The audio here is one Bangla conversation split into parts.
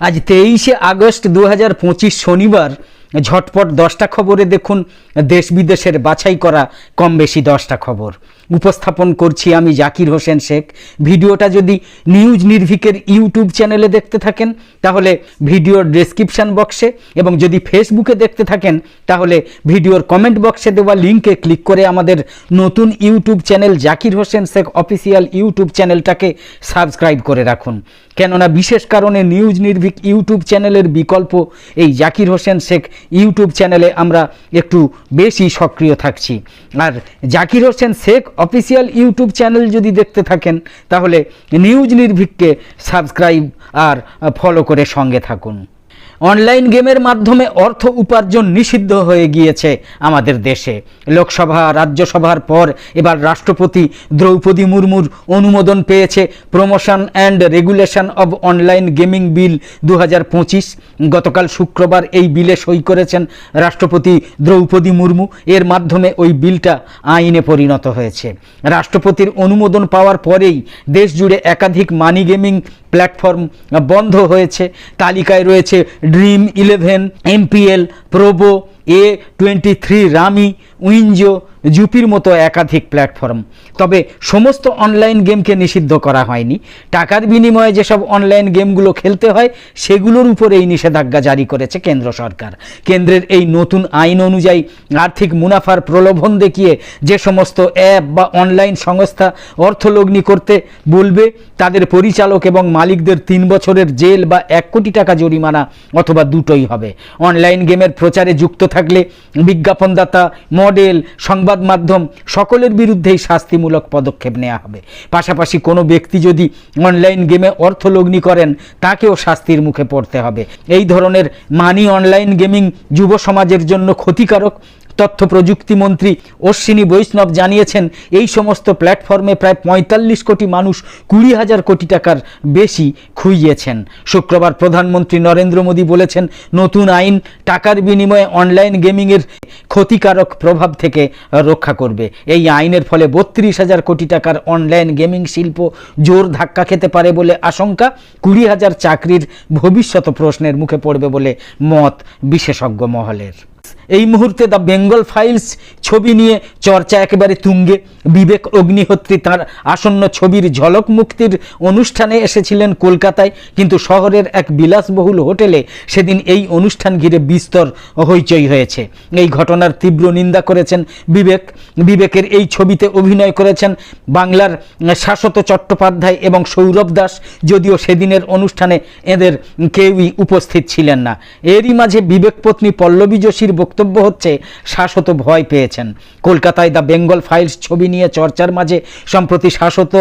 আজ তেইশে আগস্ট দু হাজার পঁচিশ শনিবার, ঝটপট দশটা খবরে দেখুন দেশ বিদেশের বাছাই করা কম বেশি দশটা খবর। উপস্থাপন করছি আমি জাকির হোসেন শেখ। ভিডিওটা যদি নিউজ নির্ভিকের ইউটিউব চ্যানেলে দেখতে থাকেন, তাহলে ভিডিওর ডেসক্রিপশন বক্সে এবং যদি ফেসবুকে দেখতে থাকেন, তাহলে ভিডিওর কমেন্ট বক্সে দেওয়া লিঙ্কে ক্লিক করে আমাদের নতুন YouTube channel Zakir Hossain Sheikh official YouTube চ্যানেলটাকে সাবস্ক্রাইব করে রাখুন। কেননা বিশেষ কারণে নিউজ নির্ভীক ইউটিউব চ্যানেলের বিকল্প এই জাকির হোসেন শেখ ইউটিউব চ্যানেলে আমরা একটু বেশি সক্রিয় থাকছি। আর Zakir Hossain Sheikh official YouTube channel যদি দেখতে থাকেন, তাহলে নিউজ নির্ভীককে সাবস্ক্রাইব আর ফলো করে সঙ্গে থাকুন। অনলাইন গেমের মাধ্যমে অর্থ উপার্জন নিষিদ্ধ হয়ে গিয়েছে আমাদের দেশে। লোকসভা, রাজ্যসভার পর এবার রাষ্ট্রপতি দ্রৌপদী মুর্মুর অনুমোদন পেয়েছে promotion and regulation of online gaming bill দু হাজার পঁচিশ। গতকাল শুক্রবার এই বিলে সই করেছেন রাষ্ট্রপতি দ্রৌপদী মুর্মু। এর মাধ্যমে ওই বিলটা আইনে পরিণত হয়েছে। রাষ্ট্রপতির অনুমোদন পাওয়ার পরেই দেশ জুড়ে একাধিক মানি গেমিং প্ল্যাটফর্ম বন্ধ হয়েছে। তালিকায় রয়েছে Dream Eleven MPL Probo A twenty three rummy Winzo জুপির মতো একাধিক প্ল্যাটফর্ম। তবে সমস্ত অনলাইন গেমকে নিষিদ্ধ করা হয়নি। টাকার বিনিময়ে যেসব অনলাইন গেমগুলো খেলতে হয়, সেগুলোর উপর এই নিষেধাজ্ঞা জারি করেছে কেন্দ্র সরকার। কেন্দ্রের এই নতুন আইন অনুযায়ী আর্থিক মুনাফার প্রলোভন দেখিয়ে যে সমস্ত অ্যাপ বা অনলাইন সংস্থা অর্থলগ্নি করতে বলবে, তাদের পরিচালক এবং মালিকদের তিন বছরের জেল বা এক কোটি টাকা জরিমানা অথবা দুটোই হবে। অনলাইন গেমের প্রচারে যুক্ত থাকলে বিজ্ঞাপনদাতা, মডেল, সংবাদ মাধ্যম সকলের বিরুদ্ধেই শাস্তিমূলক পদক্ষেপ নেওয়া হবে। পাশাপাশি কোনো ব্যক্তি যদি অনলাইন গেমে অর্থ লগ্নি করেন, তাকেও শাস্তির মুখে পড়তে হবে। এই ধরনের মানি অনলাইন গেমিং যুব সমাজের জন্য ক্ষতিকারক, তথ্য প্রযুক্তি মন্ত্রী অশ্বিনী বৈষ্ণব জানিয়েছেন, এই সমস্ত প্ল্যাটফর্মে প্রায় পঁয়তাল্লিশ কোটি মানুষ কুড়ি হাজার কোটি টাকার বেশি খুইয়েছেন। শুক্রবার প্রধানমন্ত্রী নরেন্দ্র মোদী বলেছেন, নতুন আইন টাকার বিনিময়ে অনলাইন গেমিংয়ের ক্ষতিকারক প্রভাব থেকে রক্ষা করবে। এই আইনের ফলে বত্রিশ হাজার কোটি টাকার অনলাইন গেমিং শিল্প জোর ধাক্কা খেতে পারে বলে আশঙ্কা। কুড়ি হাজার চাকরির ভবিষ্যৎ প্রশ্নের মুখে পড়বে বলে মত বিশেষজ্ঞ মহলের। এই মুহূর্তে দ্য বেঙ্গল ফাইলস ছবি নিয়ে চর্চা একেবারে তুঙ্গে। বিবেক অগ্নিহোত্রী তার আসন্ন ছবির ঝলক মুক্তির অনুষ্ঠানে এসেছিলেন কলকাতায়, কিন্তু শহরের এক বিলাসবহুল হোটেলে সেদিন এই অনুষ্ঠান ঘিরে বিস্তর হইচই হয়েছে। এই ঘটনার তীব্র নিন্দা করেছেন বিবেক। বিবেকের এই ছবিতে অভিনয় করেছেন বাংলার শাশ্বত চট্টোপাধ্যায় এবং সৌরভ দাস, যদিও সেদিনের অনুষ্ঠানে এদের কেউই উপস্থিত ছিলেন না। এরই মাঝে বিবেক পত্নী পল্লবী যোশীর বক্তব্য হচ্ছে, শাশ্বত ভয় পেয়েছেন। কলকাতায় দ্য বেঙ্গল ফাইলস ছবি নিয়ে চর্চার মাঝে সম্প্রতি শাশ্বত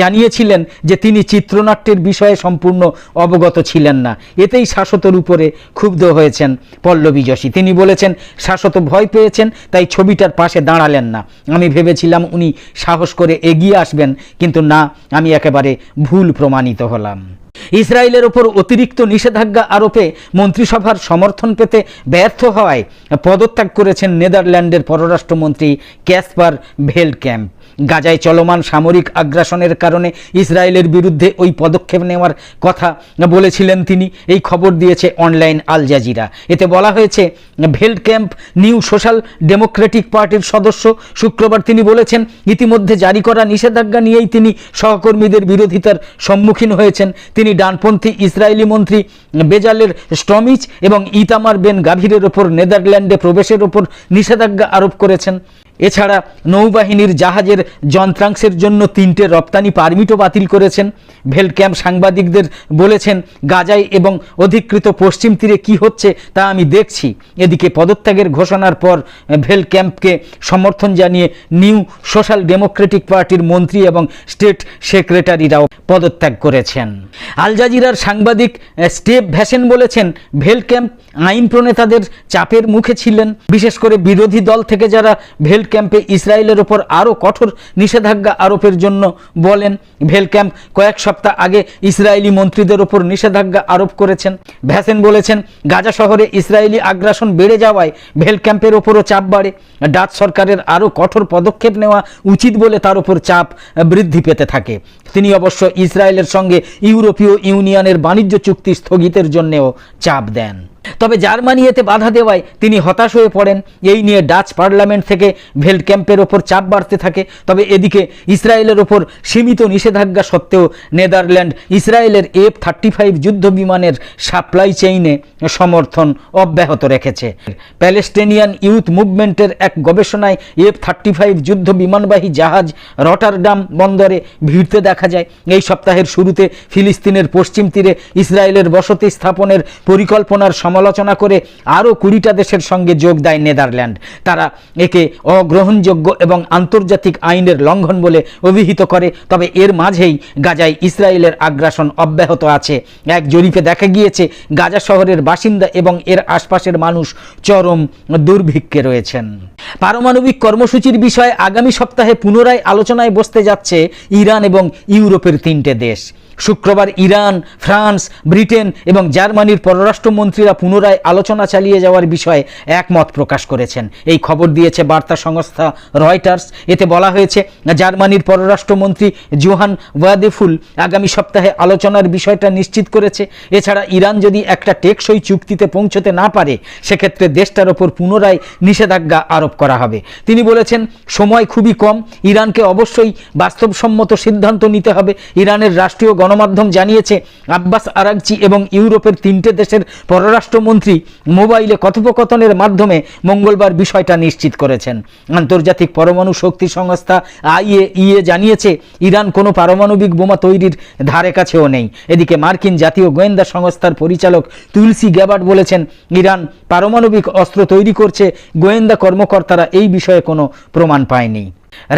জানিয়েছিলেন যে তিনি চিত্রনাট্যের বিষয়ে সম্পূর্ণ অবগত ছিলেন না। এতেই শাশ্বতর উপরে ক্ষুব্ধ হয়েছেন পল্লবী যোশী। তিনি বলেছেন, শাশ্বত ভয় পেয়েছেন, তাই ছবিটার পাশে দাঁড়ালেন না। আমি ভেবেছিলাম উনি সাহস করে এগিয়ে আসবেন, কিন্তু না, আমি একেবারে ভুল প্রমাণিত হলাম। ইসরায়েলের ওপর অতিরিক্ত নিষেধাজ্ঞা আরোপে মন্ত্রিসভার সমর্থন পেতে ব্যর্থ হওয়ায় পদত্যাগ করেছেন নেদারল্যান্ডের পররাষ্ট্রমন্ত্রী ক্যাসপার ভেল্ড ক্যাম্প গাজায় চলমান সামরিক আগ্রাসনের কারণে ইসরায়েলের বিরুদ্ধে ওই পদক্ষেপ নেওয়ার কথা বলেছিলেন তিনি। এই খবর দিয়েছে অনলাইন আল জাজিরা। এতে বলা হয়েছে valid camp New Social Democratic পার্টির সদস্য। শুক্রবার তিনি বলেছেন, ইতিমধ্যে জারি করা নিষেধাজ্ঞা নিয়েই তিনি সহকর্মীদের বিরোধিতার সম্মুখীন হয়েছেন। তিনি ডানপন্থী ইসরায়েলি মন্ত্রী বেজালের স্টমিচ এবং ইতামার বেন গাভীরের ওপর নেদারল্যান্ডে প্রবেশের ওপর নিষেধাজ্ঞা আরোপ করেছেন। এছাড়া নৌবাহিনীর জাহাজের যন্ত্রাংশের জন্য তিনটে রপ্তানি পারমিটও বাতিল করেছেন। ভেল ক্যাম্প সাংবাদিকদের বলেছেন, গাজায় এবং অধিকৃত পশ্চিম তীরে কি হচ্ছে তা আমি দেখছি। এদিকে পদত্যাগের ঘোষণার পর, ভেল ক্যাম্পকে সমর্থন জানিয়ে নিউ সোশ্যাল ডেমোক্রেটিক পার্টির মন্ত্রী এবং স্টেট সেক্রেটারিরাও পদত্যাগ করেছেন। আল জাজিরার সাংবাদিক স্টেভ ভ্যাসেন বলেছেন, ভেল ক্যাম্প আইন প্রণেতাদের চাপের মুখে ছিলেন। বিশেষ করে বিরোধী দল থেকে যারা ভেল্ট ক্যাম্পে ইসরায়েলের ওপর আরও কঠোর নিষেধাজ্ঞা আরোপের জন্য বলেন, ভেল ক্যাম্প কয়েক সপ্তাহ আগে ইসরায়েলি মন্ত্রীদের ওপর নিষেধাজ্ঞা আরোপ করেছেন। ভ্যাসেন বলেছেন, গাজা শহরে ইসরায়েলি আগ্রাসন বেড়ে যাওয়ায় ভেল ক্যাম্পের ওপরও চাপ বাড়ে। ডাচ সরকারের আরও কঠোর পদক্ষেপ নেওয়া উচিত বলে তার ওপর চাপ বৃদ্ধি পেতে থাকে। তিনি অবশ্য ইসরায়েলের সঙ্গে ইউরোপীয় ইউনিয়নের বাণিজ্য চুক্তি স্থগিতের জন্যেও চাপ দেন। তবে জার্মানি এতে বাধা দেওয়ায় তিনি হতাশ হয়ে পড়েন। এই নিয়ে ডাচ পার্লামেন্ট থেকে ভেল্ট ক্যাম্পের ওপর চাপ বাড়তে থাকে। তবে এদিকে ইসরায়েলের ওপর সীমিত নিষেধাজ্ঞা সত্ত্বেও নেদারল্যান্ড ইসরায়েলের এফ থার্টি ফাইভ যুদ্ধ বিমানের সাপ্লাই চেইনে সমর্থন অব্যাহত রেখেছে। প্যালেস্টেনিয়ান ইউথ মুভমেন্টের এক গবেষণায় এফ থার্টি ফাইভ যুদ্ধ বিমানবাহী জাহাজ রটারডাম বন্দরে ভিড়তে দেখা যায়। এই সপ্তাহের শুরুতে ফিলিস্তিনের পশ্চিম তীরে ইসরায়েলের বসতি স্থাপনের পরিকল্পনার সমালোচনা করে আরও কুড়িটা দেশের সঙ্গে যোগ দেয় নেদারল্যান্ড। তারা একে অগ্রহণযোগ্য এবং আন্তর্জাতিক আইনের লঙ্ঘন বলে অভিহিত করে, তবে এর মাঝেই গাজায় ইসরায়েলের আগ্রাসন অব্যাহত আছে। এক জরিপে দেখা গিয়েছে, গাজা শহরের বাসিন্দা এবং এর আশপাশের মানুষ চরম দুর্ভিক্ষে রয়েছেন। পারমাণবিক কর্মসূচির বিষয়ে আগামী সপ্তাহে পুনরায় আলোচনায় বসতে যাচ্ছে ইরান এবং ইউরোপের তিনটে দেশ। শুক্রবার ইরান, ফ্রান্স, ব্রিটেন এবং জার্মানির পররাষ্ট্রমন্ত্রীরা পুনরায় আলোচনা চালিয়ে যাওয়ার বিষয়ে একমত প্রকাশ করেছেন। এই খবর দিয়েছে বার্তা সংস্থা রয়টার্স। এতে বলা হয়েছে, জার্মানির পররাষ্ট্রমন্ত্রী জোহান ওয়াদেফুল আগামী সপ্তাহে আলোচনার বিষয়টা নিশ্চিত করেছে। এছাড়া ইরান যদি একটা টেকসই চুক্তিতে পৌঁছতে না পারে, সেক্ষেত্রে দেশটার ওপর পুনরায় নিষেধাজ্ঞা আরোপ করা হবে। তিনি বলেছেন, সময় খুবই কম। ইরানকে অবশ্যই বাস্তবসম্মত সিদ্ধান্ত নিতে হবে। ইরানের রাষ্ট্রীয় গণমাধ্যম জানিয়েছে, আব্বাস আরাকচি এবং ইউরোপের তিনটে দেশের পররাষ্ট্রমন্ত্রী মোবাইলে কথোপকথনের মাধ্যমে মঙ্গলবার বিষয়টা নিশ্চিত করেছেন। আন্তর্জাতিক পরমাণু শক্তি সংস্থা আইএইএ জানিয়েছে, ইরান কোনো পারমাণবিক বোমা তৈরির ধারে কাছেও নেই। এদিকে মার্কিন জাতীয় গোয়েন্দা সংস্থার পরিচালক তুলসি গ্যাবার্ড বলেছেন, ইরান পারমাণবিক অস্ত্র তৈরি করছে, গোয়েন্দা কর্মকর্তারা এই বিষয়ে কোনো প্রমাণ পায়নি।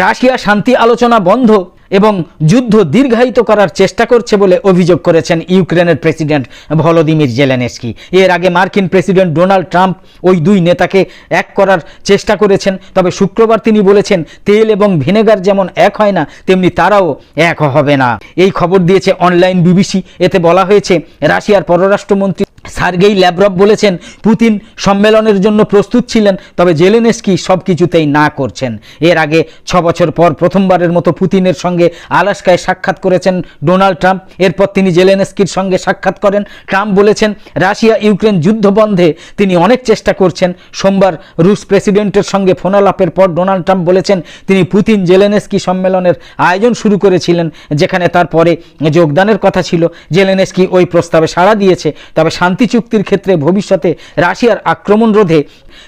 রাশিয়া শান্তি আলোচনা বন্ধ এবং যুদ্ধ দীর্ঘায়িত করার চেষ্টা করছে বলে অভিযোগ করেছেন ইউক্রেনের প্রেসিডেন্ট ভলোদিমির জেলেনেস্কি। এর আগে মার্কিন প্রেসিডেন্ট ডোনাল্ড ট্রাম্প ওই দুই নেতাকে এক করার চেষ্টা করেছেন, তবে শুক্রবার তিনি বলেছেন, তেল এবং ভিনেগার যেমন এক হয় না, তেমনি তারাও এক হবে না। এই খবর দিয়েছে অনলাইন বিবিসি। এতে বলা হয়েছে, রাশিয়ার পররাষ্ট্রমন্ত্রী সার্গেই ল্যাব্রভ বলেছেন, পুতিন সম্মেলনের জন্য প্রস্তুত ছিলেন, তবে জেলেনেস্কি সব কিছুতেই না করছেন। এর আগে ছ বছর পর প্রথমবারের মতো পুতিনের সঙ্গে আলাস্কায় সাক্ষাৎ করেছেন ডোনাল্ড ট্রাম্প। এরপর তিনি জেলেনেস্কির সঙ্গে সাক্ষাৎ করেন। ট্রাম্প বলেছেন রাশিয়া ইউক্রেন যুদ্ধ বন্ধে তিনি অনেক চেষ্টা করছেন। সোমবার রুশ প্রেসিডেন্টের সঙ্গে ফোনালাপের পর ডোনাল্ড ট্রাম্প বলেছেন, তিনি পুতিন জেলেনেস্কি সম্মেলনের আয়োজন শুরু করেছিলেন, যেখানে তারপরে যোগদানের কথা ছিল। জেলেনেস্কি ওই প্রস্তাবে সাড়া দিয়েছে, তবে শান্তি চুক্তির ক্ষেত্রে ভবিষ্যতে রাশিয়ার আক্রমণ রোধে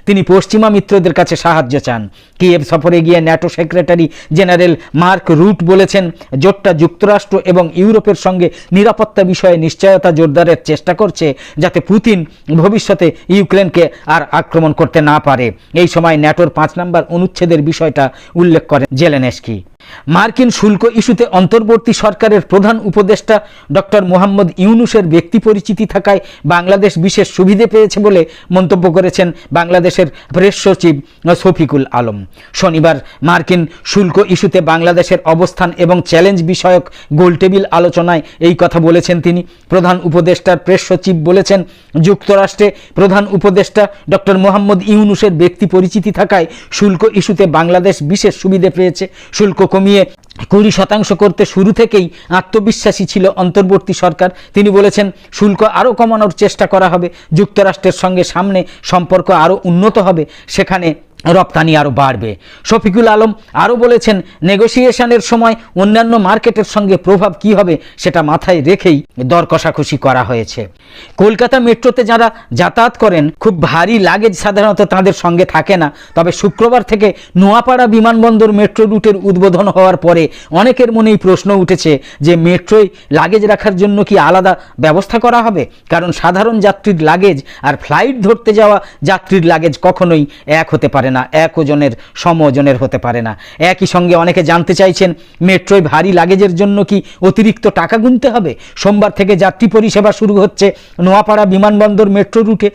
তিনি পশ্চিমা মিত্রদের কাছে সাহায্য চান। কিয়েভ সফরে গিয়ে NATO secretary general Mark Rutte বলেছেন, জোটটা যুক্তরাষ্ট্র এবং ইউরোপের সঙ্গে নিরাপত্তা বিষয়ে নিশ্চয়তা জোরদারের চেষ্টা করছে যাতে পুতিন ভবিষ্যতে ইউক্রেনকে আর আক্রমণ করতে না পারে। এই সময় ন্যাটোর পাঁচ নম্বর অনুচ্ছেদের বিষয়টা উল্লেখ করেন জেলেনেস্কি। মার্কিন শুল্ক ইস্যুতে অন্তর্বর্তী সরকারের প্রধান উপদেষ্টা ডক্টর মোহাম্মদ ইউনুসের ব্যক্তি পরিচিতি থাকায় বাংলাদেশ বিশেষ সুবিধে পেয়েছে বলে মন্তব্য করেছেন বাংলাদেশের প্রেস সচিব শফিকুল আলম। শনিবার মার্কিন শুল্ক ইস্যুতে বাংলাদেশের অবস্থান এবং চ্যালেঞ্জ বিষয়ক গোলটেবিল আলোচনায় এই কথা বলেছেন তিনি। প্রধান উপদেষ্টার প্রেস সচিব বলেছেন, যুক্তরাষ্ট্রে প্রধান উপদেষ্টা ডক্টর মোহাম্মদ ইউনুসের ব্যক্তি পরিচিতি থাকায় শুল্ক ইস্যুতে বাংলাদেশ বিশেষ সুবিধে পেয়েছে। শুল্ক কমিয়ে কুড়ি শতাংশ করতে শুরু থেকেই আত্মবিশ্বাসী ছিল অন্তর্বর্তী সরকার। তিনি বলেছেন, শুল্ক আরও কমানোর চেষ্টা করা হবে, যুক্তরাষ্ট্রের সঙ্গে সামনে সম্পর্ক আরও উন্নত হবে, সেখানে রপ্তানি আরও বাড়বে। শফিকুল আলম আরও বলেছেন, নেগোসিয়েশনের সময় অন্যান্য মার্কেটের সঙ্গে প্রভাব কি হবে সেটা মাথায় রেখেই দর কষাকষি করা হয়েছে। কলকাতা মেট্রোতে যারা যাতায়াত করেন, খুব ভারী লাগেজ সাধারণত তাদের সঙ্গে থাকে না। তবে শুক্রবার থেকে নোয়াপাড়া বিমানবন্দর মেট্রো রুটের উদ্বোধন হওয়ার পরে অনেকের মনেই প্রশ্ন উঠেছে যে, মেট্রোয় লাগেজ রাখার জন্য কি আলাদা ব্যবস্থা করা হবে? কারণ সাধারণ যাত্রীর লাগেজ আর ফ্লাইট ধরতে যাওয়া যাত্রীর লাগেজ কখনোই এক হতে পারে না, এক ওজনের, সম ওজনের হতে পারে না। একই সঙ্গে অনেকে জানতে চাইছেন, মেট্রোয় ভারী লাগেজের জন্য কি অতিরিক্ত টাকা গুনতে হবে? সোমবার থেকে যাত্রী পরিষেবা শুরু হচ্ছে নোয়াপাড়া বিমানবন্দর মেট্রো রুটে।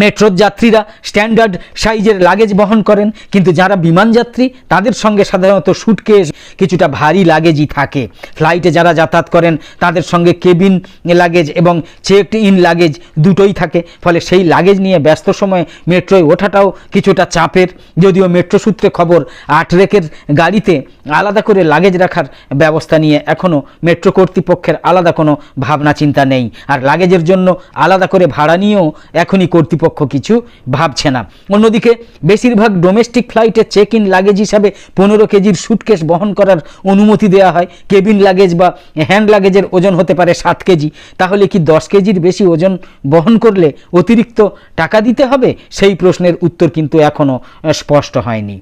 মেট্রোর যাত্রীরা স্ট্যান্ডার্ড সাইজের লাগেজ বহন করেন, কিন্তু যারা বিমান যাত্রী, তাদের সঙ্গে সাধারণত সুটকেস, কিছুটা ভারী লাগেজই থাকে। ফ্লাইটে যারা যাতায়াত করেন, তাদের সঙ্গে কেবিন লাগেজ এবং চেকড ইন লাগেজ দুটোই থাকে, ফলে সেই লাগেজ নিয়ে ব্যস্ত সময়ে মেট্রোয় ওঠাটাও কিছুটা চাপের। যদিও মেট্রো সূত্রে খবর, আট রেকের গাড়িতে আলাদা করে লাগেজ রাখার ব্যবস্থা নিয়ে এখনও মেট্রো কর্তৃপক্ষের আলাদা কোনো ভাবনা চিন্তা নেই। আর লাগেজের জন্য আলাদা করে ভাড়া নিয়েও এখনই কর্তৃপক্ষ কিছু ভাবছে না। অন্যদিকে, বেশিরভাগ ডোমেস্টিক ফ্লাইটে চেক ইন লাগেজ হিসাবে পনেরো কেজির সুটকেস বহন করার অনুমতি দেওয়া হয়। কেবিন লাগেজ বা হ্যান্ড লাগেজের ওজন হতে পারে সাত কেজি। তাহলে কি দশ কেজির বেশি ওজন বহন করলে অতিরিক্ত টাকা দিতে হবে? সেই প্রশ্নের উত্তর কিন্তু এখনও স্পষ্ট হয়নি।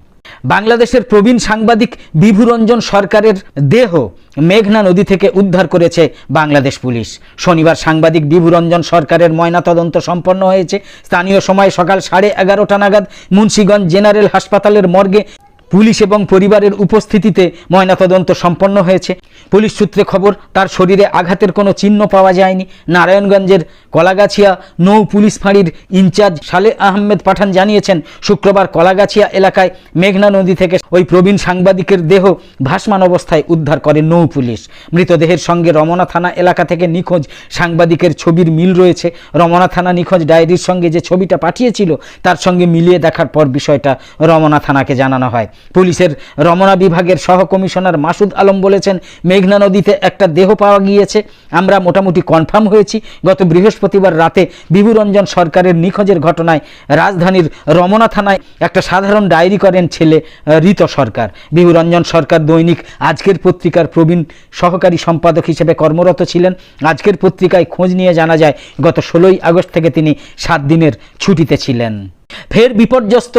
বাংলাদেশের প্রবীণ সাংবাদিক বিভুরঞ্জন সরকারের দেহ মেঘনা নদী থেকে উদ্ধার করেছে বাংলাদেশ পুলিশ। শনিবার সাংবাদিক বিভুরঞ্জন সরকারের ময়নাতদন্ত সম্পন্ন হয়েছে। স্থানীয় সময় সকাল সাড়ে এগারোটা নাগাদ মুন্সীগঞ্জ জেনারেল হাসপাতালের মর্গে পুলিশ এবং পরিবারের উপস্থিতিতে ময়নাতদন্ত সম্পন্ন হয়েছে। পুলিশ সূত্রে খবর, তার শরীরে আঘাতের কোনো চিহ্ন পাওয়া যায়নি। নারায়ণগঞ্জের কলাগাছিয়া নৌ পুলিশ ফাঁড়ির ইনচার্জ সালে আহমেদ পাঠান জানিয়েছেন, শুক্রবার কলাগাছিয়া এলাকায় মেঘনা নদী থেকে ওই প্রবীণ সাংবাদিকের দেহ ভাসমান অবস্থায় উদ্ধার করে নৌ পুলিশ। মৃতদেহের সঙ্গে রমনা থানা এলাকা থেকে নিখোঁজ সাংবাদিকের ছবির মিল রয়েছে। রমনা থানা নিখোঁজ ডায়েরির সঙ্গে যে ছবিটা পাঠিয়েছিল, তার সঙ্গে মিলিয়ে দেখার পর বিষয়টা রমনা থানাকে জানানো হয়। পুলিশের রমনা বিভাগের সহ কমিশনার মাসুদ আলম বলেছেন মেঘনা নদীতে একটা দেহ পাওয়া গিয়েছে। আমরা মোটামুটি কনফার্ম হয়েছি। গত বৃহস্পতিবার রাতে বিভুরঞ্জন সরকারের নিখোঁজের ঘটনায় রাজধানীর রমনা থানায় একটা সাধারণ ডায়েরি করেন ছেলে ঋত সরকার। বিভুরঞ্জন সরকার দৈনিক আজকের পত্রিকার প্রবীণ সহকারী সম্পাদক হিসেবে কর্মরত ছিলেন। আজকের পত্রিকায় খোঁজ নিয়ে জানা যায়, গত ষোলোই আগস্ট থেকে তিনি সাত দিনের ছুটিতে ছিলেন। ফের বিপর্যস্ত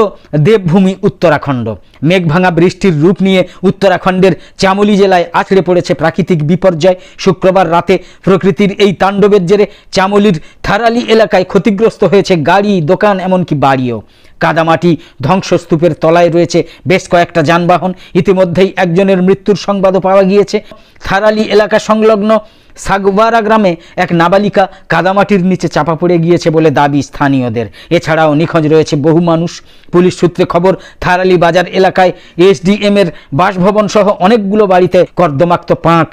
দেবভূমি উত্তরাখণ্ড। মেঘভাঙা বৃষ্টির রূপ নিয়ে উত্তরাখণ্ডের চামোলি জেলায় আছড়ে পড়েছে প্রাকৃতিক বিপর্যয়। শুক্রবার রাতে প্রকৃতির এই তাণ্ডবের জেরে চামোলির থারালি এলাকায় ক্ষতিগ্রস্ত হয়েছে গাড়ি, দোকান, এমনকি বাড়িও। কাদামাটি ধ্বংসস্তূপের তলায় রয়েছে বেশ কয়েকটা যানবাহন। ইতিমধ্যেই একজনের মৃত্যুর সংবাদও পাওয়া গিয়েছে। থারালি এলাকা সংলগ্ন সাগবারা গ্রামে এক নাবালিকা কাদামাটির নিচে চাপা পড়ে গিয়েছে বলে দাবি স্থানীয়দের। এছাড়াও নিখোঁজ রয়েছে বহু মানুষ। পুলিশ সূত্রে খবর, থারালি বাজার এলাকায় এসডিএম এর বাসভবন সহ অনেকগুলো বাড়িতে কর্দমাক্ত পাঁক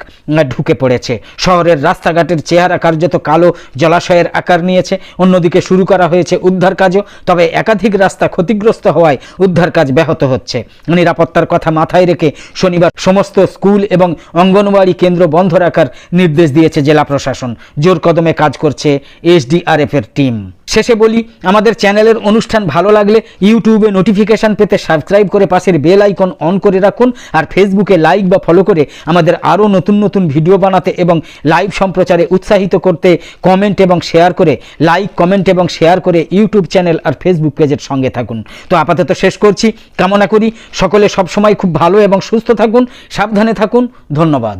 ঢুকে পড়েছে। শহরের রাস্তাঘাটের চেহারা কার্যত কালো, জলাশয়ের আকার নিয়েছে। অন্যদিকে শুরু করা হয়েছে উদ্ধার কাজও, তবে একাধিক রাস্তা ক্ষতিগ্রস্ত হওয়ায় উদ্ধার কাজ ব্যাহত হচ্ছে। নিরাপত্তার কথা মাথায় রেখে শনিবার সমস্ত স্কুল এবং অঙ্গনওয়াড়ি কেন্দ্র বন্ধ রাখার নির্দেশ দিয়েছে জেলা প্রশাসন। জোর কদমে কাজ করছে এসডিআরএফ এর টিম। শেষে বলি, আমাদের চ্যানেলের অনুষ্ঠান ভালো লাগলে ইউটিউবে নোটিফিকেশন পেতে সাবস্ক্রাইব করে পাশের বেল আইকন অন করে রাখুন আর ফেসবুকে লাইক বা ফলো করে আমাদের আরও নতুন নতুন ভিডিও বানাতে এবং লাইভ সম্প্রচারে উৎসাহিত করতে কমেন্ট এবং শেয়ার করে, লাইক, কমেন্ট এবং শেয়ার করে ইউটিউব চ্যানেল আর ফেসবুক পেজের সঙ্গে থাকুন। তো আপাতত শেষ করছি, কামনা করি সকলে সবসময় খুব ভালো এবং সুস্থ থাকুন, সাবধানে থাকুন, ধন্যবাদ।